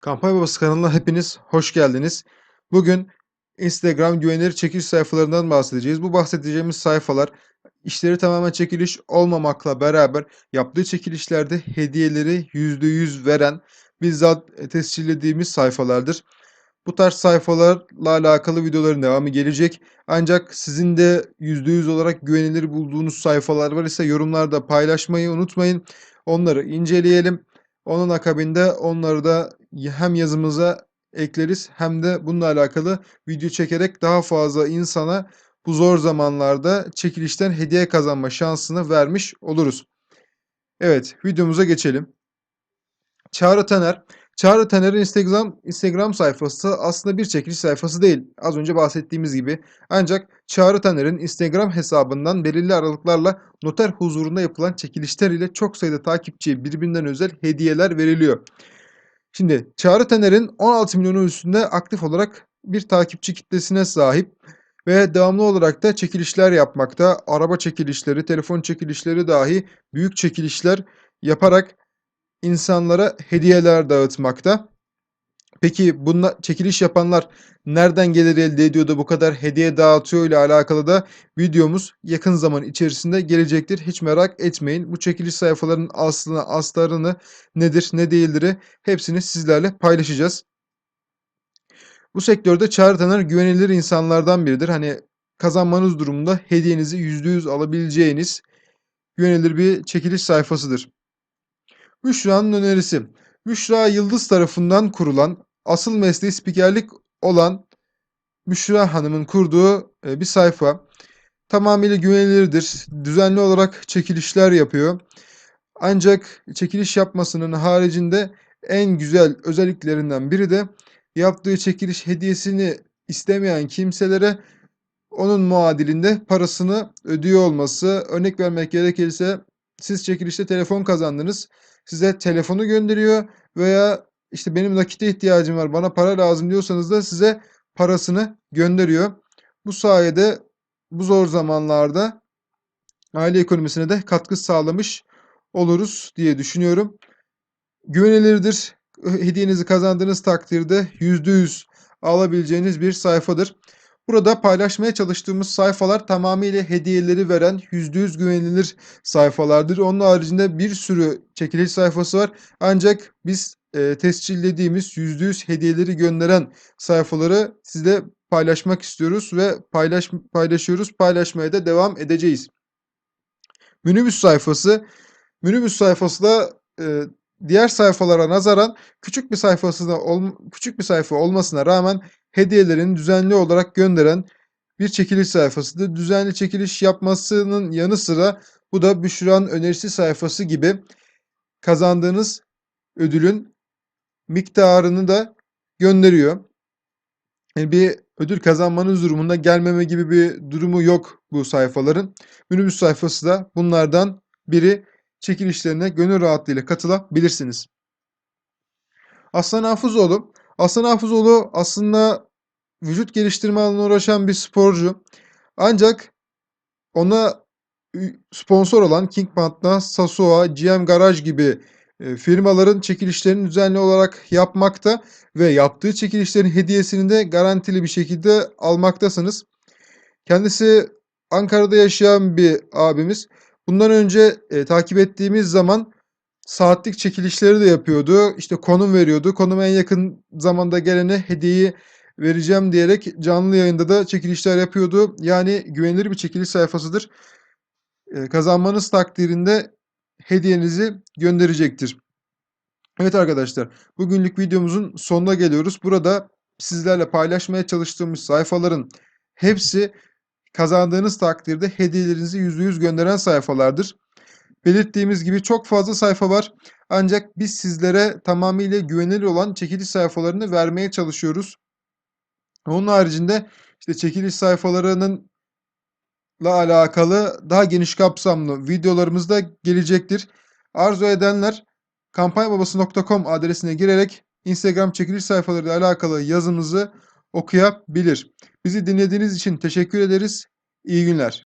Kampanya Babası kanalına hepiniz hoş geldiniz. Bugün Instagram güvenilir çekiliş sayfalarından bahsedeceğiz. Bu bahsedeceğimiz sayfalar işleri tamamen çekiliş olmamakla beraber yaptığı çekilişlerde hediyeleri %100 veren bizzat tescillediğimiz sayfalardır. Bu tarz sayfalarla alakalı videoların devamı gelecek. Ancak sizin de %100 olarak güvenilir bulduğunuz sayfalar var ise yorumlarda paylaşmayı unutmayın. Onları inceleyelim. Onun akabinde onları da hem yazımıza ekleriz hem de bununla alakalı video çekerek daha fazla insana bu zor zamanlarda çekilişten hediye kazanma şansını vermiş oluruz. Evet, videomuza geçelim. Çağrı Taner. Çağrı Taner'in Instagram Instagram sayfası aslında bir çekiliş sayfası değil. Az önce bahsettiğimiz gibi. Ancak Çağrı Taner'in Instagram hesabından belirli aralıklarla noter huzurunda yapılan çekilişler ile çok sayıda takipçiye birbirinden özel hediyeler veriliyor. Şimdi Çağrı Taner'in 16 milyonun üstünde aktif olarak bir takipçi kitlesine sahip ve devamlı olarak da çekilişler yapmakta. Araba çekilişleri, telefon çekilişleri dahi büyük çekilişler yaparak insanlara hediyeler dağıtmakta. Peki bunla çekiliş yapanlar nereden gelir elde ediyor da bu kadar hediye dağıtıyor ile alakalı da videomuz yakın zaman içerisinde gelecektir. Hiç merak etmeyin. Bu çekiliş sayfalarının aslını, aslarını nedir, ne değildir hepsini sizlerle paylaşacağız. Bu sektörde Çağrı Taner güvenilir insanlardan biridir. Hani kazanmanız durumunda hediyenizi %100 alabileceğiniz güvenilir bir çekiliş sayfasıdır. Büşra'nın önerisi. Büşra Yıldız tarafından kurulan, asıl mesleği spikerlik olan Büşra Hanım'ın kurduğu e, bir sayfa. Tamamıyla güvenilirdir. Düzenli olarak çekilişler yapıyor. Ancak çekiliş yapmasının haricinde en güzel özelliklerinden biri de yaptığı çekiliş hediyesini istemeyen kimselere onun muadilinde parasını ödüyor olması. Örnek vermek gerekirse siz çekilişte telefon kazandınız. Size telefonu gönderiyor veya işte benim nakite ihtiyacım var bana para lazım diyorsanız da size parasını gönderiyor. Bu sayede bu zor zamanlarda aile ekonomisine de katkı sağlamış oluruz diye düşünüyorum. Güvenilirdir. Hediyenizi kazandığınız takdirde %100 alabileceğiniz bir sayfadır. Burada paylaşmaya çalıştığımız sayfalar tamamıyla hediyeleri veren %100 güvenilir sayfalardır. Onun haricinde bir sürü çekiliş sayfası var. Ancak biz e, tescillediğimiz %100 hediyeleri gönderen sayfaları sizle paylaşmak istiyoruz ve paylaş paylaşıyoruz. Paylaşmaya da devam edeceğiz. Minibüs sayfası. Minibüs sayfası da e, diğer sayfalara nazaran küçük bir sayfasına küçük bir sayfa olmasına rağmen hediyelerini düzenli olarak gönderen bir çekiliş sayfasıdır. Düzenli çekiliş yapmasının yanı sıra bu da Büşra'nın önerisi sayfası gibi kazandığınız ödülün miktarını da gönderiyor. Yani bir ödül kazanmanız durumunda gelmeme gibi bir durumu yok bu sayfaların. Minibüs sayfası da bunlardan biri çekilişlerine gönül rahatlığıyla katılabilirsiniz. Aslan Hafızoğlu. Aslan Hafızoğlu aslında vücut geliştirme alanına uğraşan bir sporcu. Ancak ona sponsor olan King Pant'la Sasua, GM Garage gibi e, firmaların çekilişlerini düzenli olarak yapmakta ve yaptığı çekilişlerin hediyesini de garantili bir şekilde almaktasınız. Kendisi Ankara'da yaşayan bir abimiz. Bundan önce e, takip ettiğimiz zaman saatlik çekilişleri de yapıyordu. İşte konum veriyordu. Konum en yakın zamanda gelene hediyeyi vereceğim diyerek canlı yayında da çekilişler yapıyordu. Yani güvenilir bir çekiliş sayfasıdır. E, kazanmanız takdirinde hediyenizi gönderecektir. Evet arkadaşlar bugünlük videomuzun sonuna geliyoruz. Burada sizlerle paylaşmaya çalıştığımız sayfaların hepsi kazandığınız takdirde hediyelerinizi %100 gönderen sayfalardır. Belirttiğimiz gibi çok fazla sayfa var. Ancak biz sizlere tamamıyla güvenilir olan çekiliş sayfalarını vermeye çalışıyoruz. Onun haricinde işte çekiliş sayfalarının la alakalı daha geniş kapsamlı videolarımız da gelecektir. Arzu edenler kampanyababası.com adresine girerek Instagram çekiliş sayfaları ile alakalı yazımızı okuyabilir. Bizi dinlediğiniz için teşekkür ederiz. İyi günler.